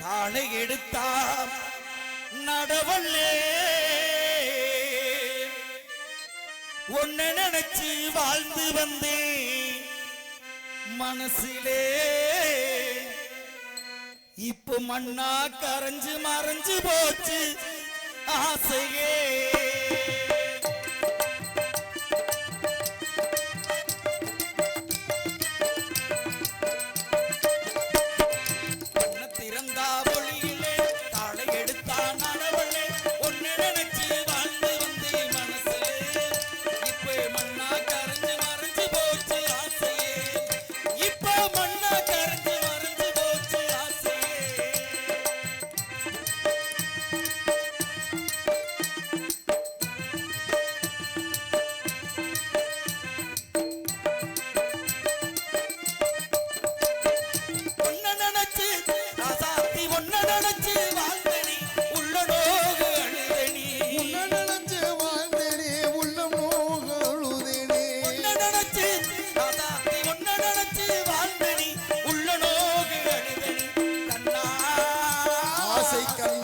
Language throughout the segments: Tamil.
தாழை எடுத்தார் நடவல்லே ஒன்ன நினைச்சு வாழ்ந்து வந்தேன் மனசிலே. இப்ப மண்ணா கரைஞ்சு மறைஞ்சு போச்சு ஆசையே. ஆசை கண்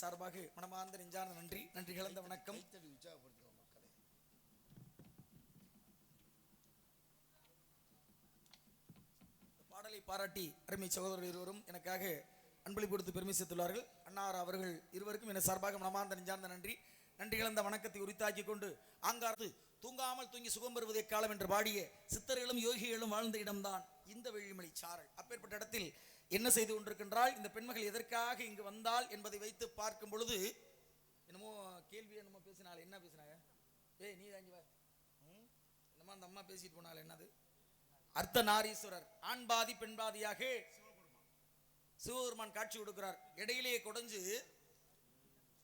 சார்பாக மனமார்ந்த நெஞ்சான நன்றி. நன்றி கலந்த வணக்கம். பாடலை பாராட்டி அருமை சகோதரர் இருவரும் எனக்காக அன்பளி கொடுத்து பெருமை சேர்த்துள்ளார்கள். அன்னார் அவர்கள் இருவருக்கும் என சார்பாக மனமார்ந்த நெஞ்சார்ந்த நன்றி. நன்றி கலந்த வணக்கத்தை உரித்தாக்கி கொண்டு ஆங்கார்த்து தூங்காமல் தூங்கி சுகம் பெறுவதே காலம் என்று பாடிய சித்தர்களும் யோகிகளும் வாழ்ந்த இடம்தான் இந்த வெள்ளிமலை சாரல். அப்பேற்பட்ட இடத்தில் என்ன செய்து கொண்டிருக்கின்றால் இந்த பெண்மகள் எதற்காக இங்கு வந்தால் என்பதை வைத்து பார்க்கும் பொழுது என்னமோ கேள்வியை என்னமோ பேசினாள். என்ன பேசினாங்க? ஏய் நீ தாங்கி வா. என்னமோ அந்த அம்மா பேசிட்டு போனாள். என்னது? அர்த்தநாரீஸ்வரர். ஆண் பாதி பெண் பாதியாக சிவபெருமான் காட்சி கொடுக்கிறார். இடையிலேயே குடைஞ்சு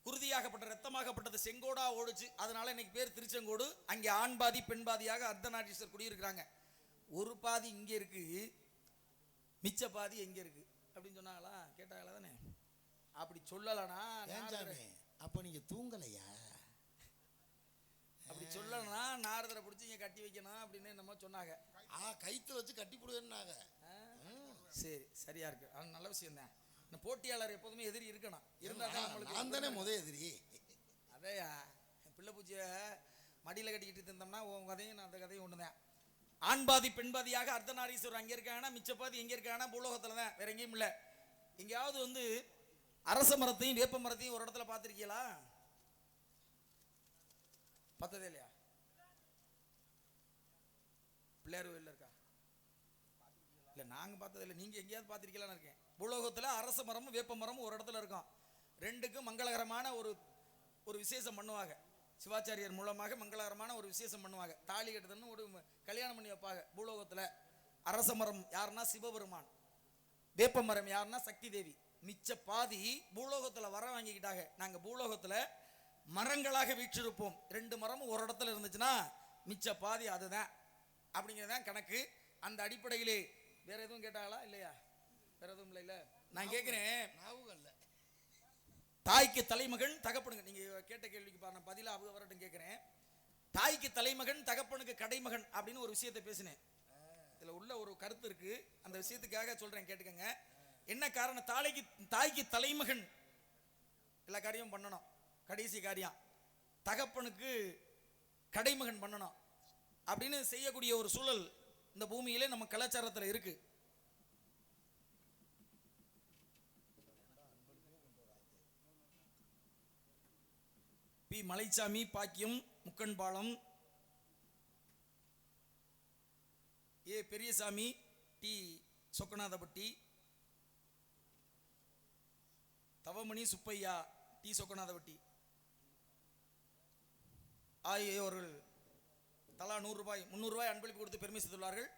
குருதியாகப்பட்ட ரத்தமாகப்பட்டது செங்கோடா ஓடுச்சு. அதனால இன்னைக்கு பேர் திருச்செங்கோடு. அங்கே ஆண் பாதி பெண் பாதியாக அர்த்தநாரீஸ்வரர் குடியிருக்கிறாங்க. ஒரு பாதி இங்கே இருக்குது மிச்ச பாதி எங்க இருக்கு? அப்படின்னு சொன்னாங்களா? கேட்டாங்களா தானே? அப்படி சொல்லலனா அப்ப நீங்க தூங்கலையா? அப்படி சொல்லலனா நாரதரை பிடிச்சி இங்க கட்டி வைக்கணும் அப்படின்னு என்னமோ சொன்னாங்க. ஆ கைத்துல வச்சு கட்டி போடுவேன்னாங்க? சரி சரியா இருக்கு. அது நல்ல விஷயம் தான். இந்த போட்டியாளர் எப்போதுமே எதிரி இருக்கணும். இருந்தா தான் நம்மளுக்கு நான் தானே முத எதிரி. அதையா? பிள்ளை பூச்சியை மடியில் கட்டிக்கிட்டு இருந்தோம்னா உன் கதையும் நான் அந்த கதையும் ஒன்று தான் ஆண் பாதி அர்த்தநாரீஸ்வரர் அங்கே இருக்காங்கன்னா மிச்ச பாதி எங்கே இருக்காங்கன்னா பூலோகத்தில் தான் வேற எங்கேயும் இல்லை. எங்கேயாவது வந்து அரச மரத்தையும் வேப்ப மரத்தையும் ஒரு இடத்துல பார்த்துருக்கீங்களா? பார்த்ததே இல்லையா? பிள்ளையார் கோயிலில் இருக்கா? இல்லை நாங்கள் பார்த்ததில்ல நீங்கள் எங்கேயாவது பார்த்துருக்கீங்களான்னு இருக்கேன். பூலோகத்தில் அரச மரமும் வேப்ப மரமும் ஒரு இடத்துல இருக்கும். ரெண்டுக்கும் மங்களகரமான ஒரு ஒரு விசேஷம் பண்ணுவாங்க. சிவாச்சாரியர் மூலமாக மங்களகரமான ஒரு விசேஷம் பண்ணுவாங்க. தாலி கட்டுதல்னு ஒரு கல்யாணம் பண்ணி வைப்பாங்க பூலோகத்தில். அரச மரம் யாருன்னா சிவபெருமான். வேப்ப மரம் யாருன்னா சக்தி தேவி. மிச்ச பாதி பூலோகத்தில் வர வாங்கிக்கிட்டாங்க. நாங்கள் பூலோகத்தில் மரங்களாக வீற்றிருப்போம். ரெண்டு மரமும் ஒரு இடத்துல இருந்துச்சுன்னா மிச்ச பாதி அதுதான். அப்படிங்கிறதான் கணக்கு. அந்த அடிப்படையிலே வேற எதுவும் கேட்டாங்களா? இல்லையா? வேற எதுவும் இல்லை இல்லை நான் கேட்குறேன் ஞாபகம் இல்லை தாய்க்கு தலைமகன் தகப்பனுங்க நீங்கள் கேட்ட கேள்விக்கு பாருங்க பதிலாக அவங்க வரட்டும் கேட்குறேன் தாய்க்கு தலைமகன் தகப்பனுக்கு கடைமகன் அப்படின்னு ஒரு விஷயத்தை பேசினேன். இதில் உள்ள ஒரு கருத்து இருக்கு. அந்த விஷயத்துக்காக சொல்கிறேன் கேட்டுக்கங்க. என்ன காரணம்? தாலைக்கு தாய்க்கு தலைமகன் எல்லா காரியமும் பண்ணணும். கடைசி காரியம். தகப்பனுக்கு கடைமகன் பண்ணணும். அப்படின்னு செய்யக்கூடிய ஒரு சூழல் இந்த பூமியிலே நம்ம கலாச்சாரத்தில் இருக்குது P. Malaichami Bakkiyam Mukkanpalam A. Periyasamy T. Chokkanathapatti. Thavamani Subbiah T. Chokkanathapatti. ஆகியோர்கள் தலா நூறு ரூபாய் அன்பளிப்பு கொடுத்து பெருமை செய்துள்ளார்கள்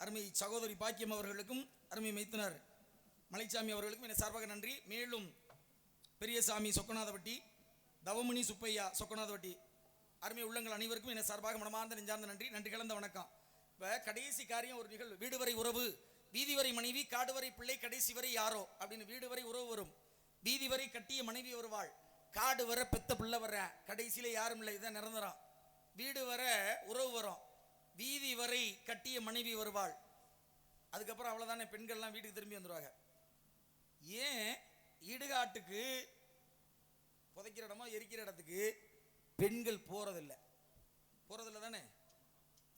அருமை சகோதரி பாக்கியம் அவர்களுக்கும் அருமை மைத்துனர் மலைச்சாமி அவர்களுக்கும் என சார்பாக நன்றி. மேலும் பெரியசாமி சொக்கநாதபட்டி தவமணி சுப்பையா சொக்கநாதவட்டி. அருமை உள்ளங்கள் அனைவருக்கும் என சார்பாக மனமார்ந்த நெஞ்சார்ந்த நன்றி நன்றி கலந்த வணக்கம். இப்போ கடைசி காரியம் ஒரு நிகழ்வு. வீடு வரை உறவு வீதி வரை மனைவி காடு வரை பிள்ளை கடைசி வரை யாரோ அப்படின்னு வீடு வரை உறவு வரும். வீதி வரை கட்டிய மனைவி வருவாள் காடு வர பெத்த பிள்ளை வர்ற கடைசியில் யாரும் இல்லை இதான் நிரந்தரம். வீடு வர உறவு வரும் வீதி வரை கட்டிய மனைவி வருவாள் அதுக்கப்புறம் அவ்வளோதானே பெண்கள்லாம் வீட்டுக்கு திரும்பி வந்துடுவாங்க ஏன் இடுகாட்டுக்கு புதைக்கிற இடமோ எரிக்கிற இடத்துக்கு பெண்கள் போறதில்ல. போறதில்ல தானே?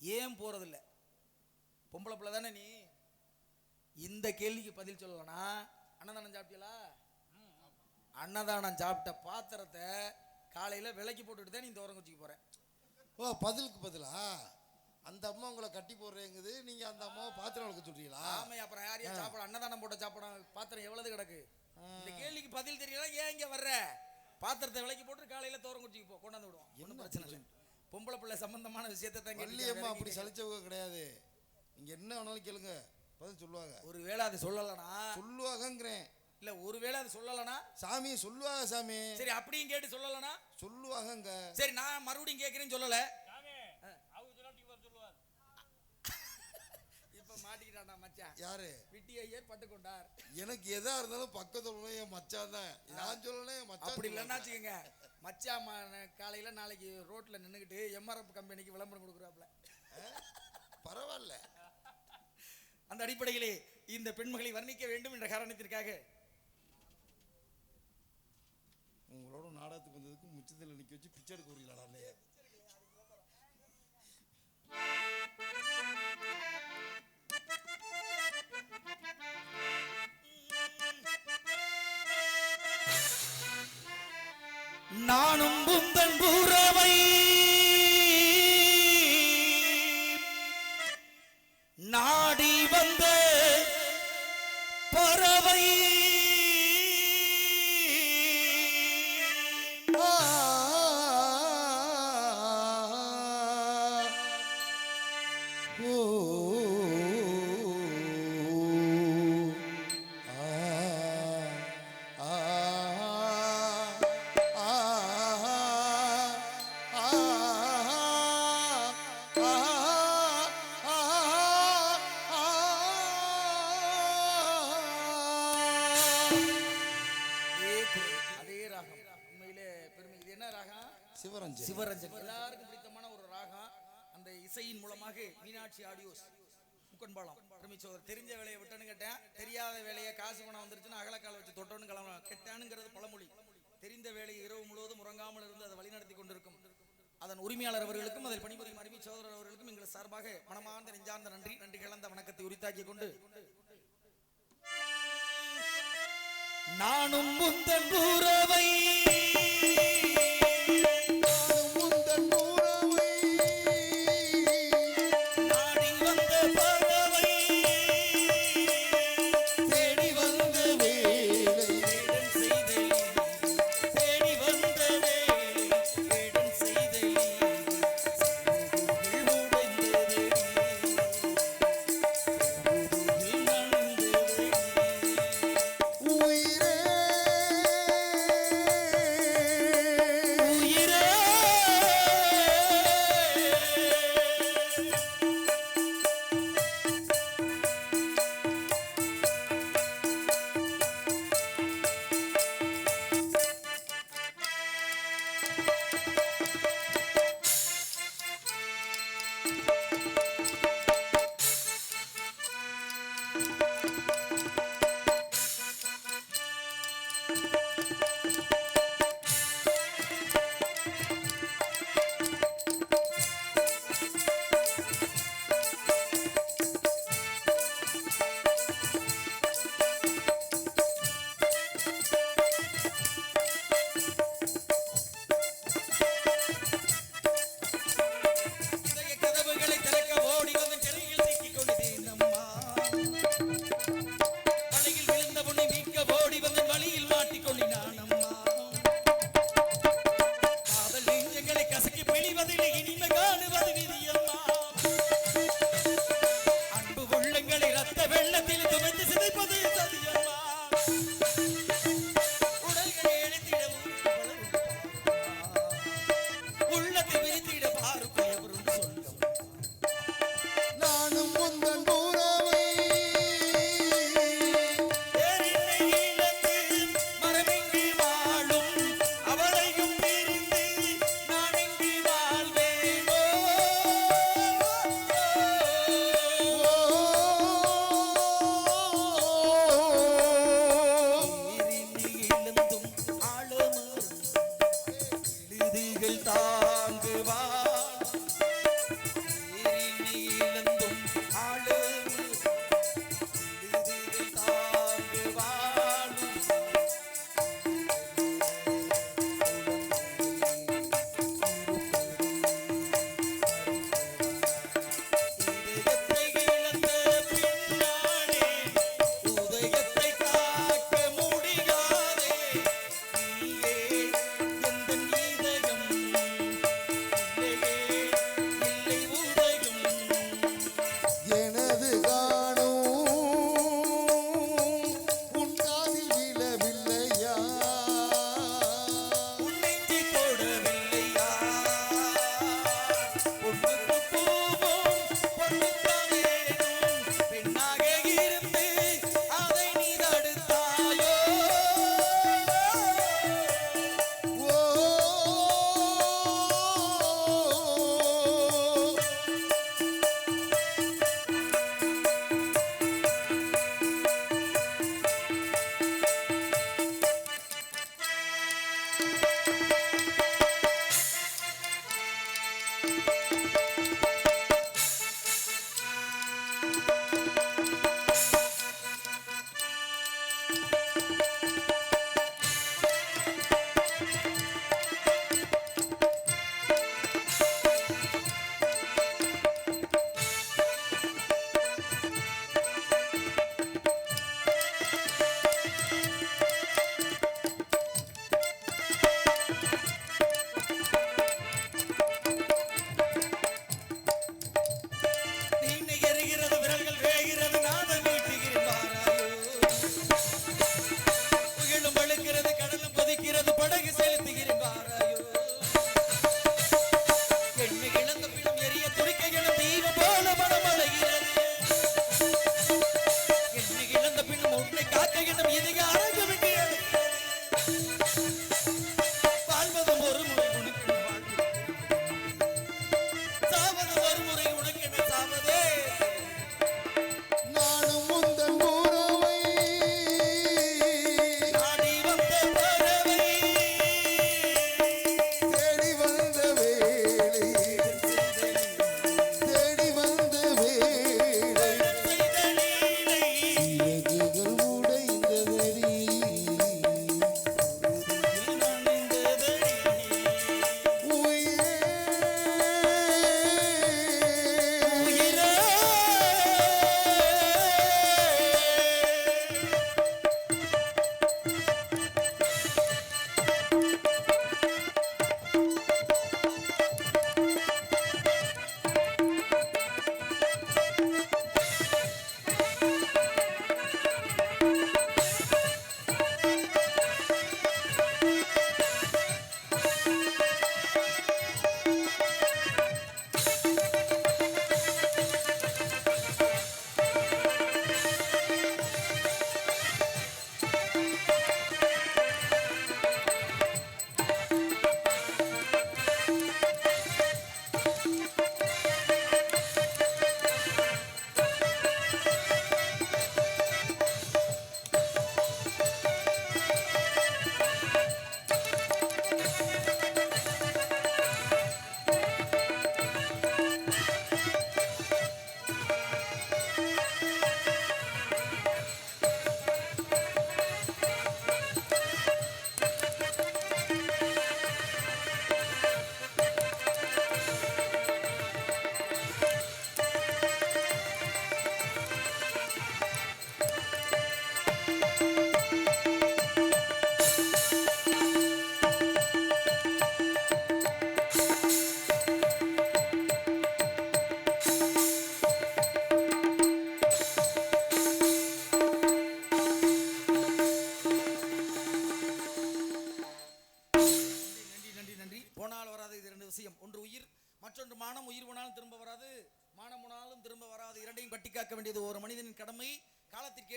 ஏன் போறதில்ல? பொம்பளை பிள்ளை தானே நீ? இந்த கேள்விக்கு பதில் சொல்லலனா அன்னதானம் சாப்பிட்டீங்களா அன்னதானம் சாப்பிட்ட பாத்திரத்தை காலையில விலைக்கு போட்டுட்டு தான் நீ இந்த குச்சிக்கு போற ஓ பதிலுக்கு பதிலா? அந்த அம்மா உங்களை கட்டி போடுறேங்குது நீங்க அந்த அம்மாவை பாத்திரம் வளர்க்க சொல்றீங்களா? ஆமை அப்புறம் யார் யார் சாப்பிட அன்னதானம் போட்ட சாப்பிட பாத்திரம் எவ்வளவு கிடக்கு? இந்த கேள்விக்கு பதில் தெரியல ஏன் இங்க வர்ற? பாத்திரத்தை விலைக்கு போட்டு காலையில குச்சிக்கு போ கொண்டாந்து விடுவோம். ஒன்றும் பிரச்சனை இல்லை. பொம்பளை பிள்ளை சம்பந்தமான விஷயத்தை தான் வள்ளியம்மா. அப்படி சலிச்சவங்க கிடையாது. நீங்க என்ன வேணாலும் கேளுங்க. பதில் சொல்லுவாங்க. ஒருவேளை அது சொல்லலனா சொல்லுவாங்கங்கிறேன் இல்ல ஒருவேளை அது சொல்லலனா சாமி சொல்லுவாங்க சாமி. சரி அப்படியும் கேட்டு சொல்லலனா சொல்லுவாங்கங்க சரி நான் மறுபடியும் கேட்கறேன்னு சொல்லல. இப்ப மாட்டிக்கிட்டான்டா மச்சான்? யாரு? விட்டி ஐயர் பட்டு கொண்டார் எனக்கு எதா இருந்தாலும் பக்கத்துல உள்ள என் மச்சான் தான். நான் சொல்லணும் என் மச்சான் அப்படி இல்லைன்னா வச்சுக்கோங்க. மச்சா மச்சான் காலையில் நாளைக்கு ரோட்டில் நின்றுக்கிட்டு எம்ஆர்எஃப் கம்பெனிக்கு விளம்பரம் கொடுக்குறாப்ல பரவாயில்ல. அந்த அடிப்படையிலே இந்த பெண்மகளை வர்ணிக்க வேண்டும் என்ற காரணத்திற்காக. உங்களோட நாடகத்துக்கு வந்ததுக்கு முச்சத்தில் நிற்க வச்சு பிச்சை எடுக்க இல்லையா நானும் புந்தன் பூரவை. நாடி வந்த பறவை. ஓ. காசு பணம் வந்துருச்சுன்னா அகலக்கால வச்சு தொட்டோன்னு கிளம்பலாம் கெட்டானுங்கிறது பழமொழி. தெரிந்த வேலை இரவு முழுவதும் உறங்காமல் இருந்து அதை வழிநடத்தி கொண்டிருக்கும். அதன் உரிமையாளர் அவர்களுக்கும் அதில் பணிபுரியும் அறிவி சோதரர் அவர்களுக்கும் எங்கள் சார்பாக மனமார்ந்த நெஞ்சார்ந்த நன்றி நன்றி கலந்த வணக்கத்தை உரித்தாக்கி கொண்டு. நானும் முந்தன் உறவை கசக்கி பொழிவதில் இனிமை காணுவது விதியம்மா.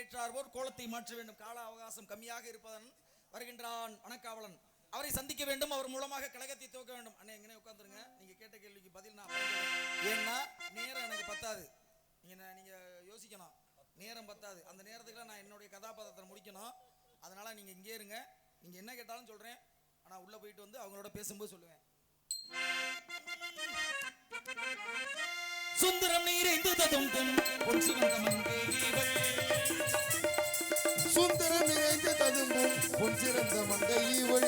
ஏற்றார்போர் கோலத்தை மாற்ற வேண்டும். கால அவகாசம் கம்மியாக இருப்பதன் வருகின்றான் வனக்காவலன் அவரை சந்திக்க வேண்டும் அவர் மூலமாக கழகத்தை துவக்க வேண்டும். அண்ணே எங்கனே உட்காந்துருங்க நீங்க கேட்ட கேள்விக்கு பதில் நான் ஏன்னா நேரம் எனக்கு பத்தாது. நீங்க நீங்க யோசிக்கணும். நேரம் பத்தாது. அந்த நேரத்துக்குலாம் நான் என்னுடைய கதாபாத்திரத்தை முடிக்கணும். அதனால நீங்க இங்கே இருங்க. நீங்க என்ன கேட்டாலும் சொல்றேன். ஆனா உள்ள போயிட்டு வந்து அவங்களோட பேசும்போது சொல்லுவேன். சுந்தரம் நீரைந்து ததும்பும் பொன் சிவந்த மங்கைகள் பொன் சிறந்த மங்கை இவள்